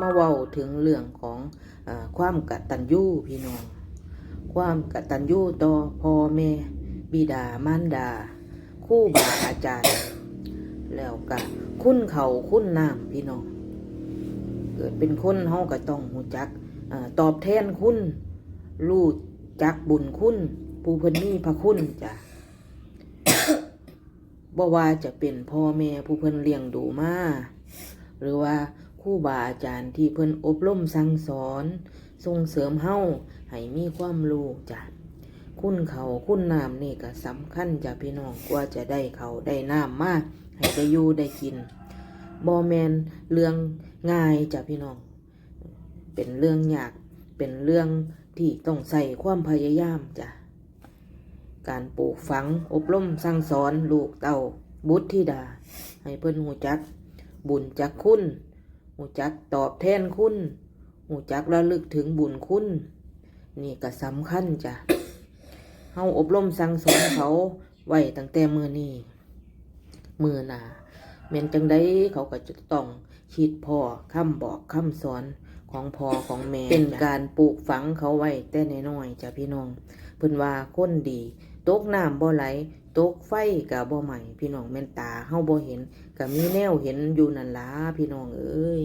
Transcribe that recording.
มาเว้าถึงเรื่องของอความกตัญญูพี่น้อง ความกตัญญูต่อพ่อแม่บิดามารดา คู่บาอาจารย์ แล้วก็คุณเขาคุณน้ำพี่น้อง เกิดเป็นคนเฮาก็ต้องหูจักอตอบแทนคุณรู้จักบุญคุณผู้เพิ่นมีพระคุณจ้ะบ่ว่าจะเป็นพ่อแม่ผู้เพิ่นเลี้ยงดูมาหรือว่า ครูบาอาจารย์ที่เพิ่นอบรมสั่งสอนส่งเสริมเฮ้าให้มีความรู้จ้ะคุณเขาคุณน้ำนี่ก็สำคัญจ้ะพี่น้องกว่าจะได้เขาได้น้ำมากให้ได้อยู่ได้กินบ่แมนเรื่องง่ายจ้ะพี่น้อง เป็นเรื่องยากเป็นเรื่องที่ต้องใส่ความพยายามจ้ะการปลูกฝังอบรมสั่งสอนลูกเต่าบุตรธิดา ให้เพิ่นหูจัก บุญจักคุณ หูจักตอบแทนคุณหูจักระลึกถึงบุญคุณ นี่ก็สำคัญจ้ะเฮาอบรมสั่งสอนเขาไว้ตั้งแต่มือนี้มือหนาแม่นจังได้เขาก็จะต้องคิดพ่อคำบอกคำสอนของพ่อของแม่เป็นการปลูกฝังเขาไว้แต่น้อยๆจ้ะพี่น้องเพิ่นว่าคนดี ตกน้ำบ่ไหลตกไฟกะบ่ใหม่พี่น้องแม่นตาเฮาบ่เห็นก็มีแนวเห็นอยู่นั่นล่ะพี่น้องเอ้ย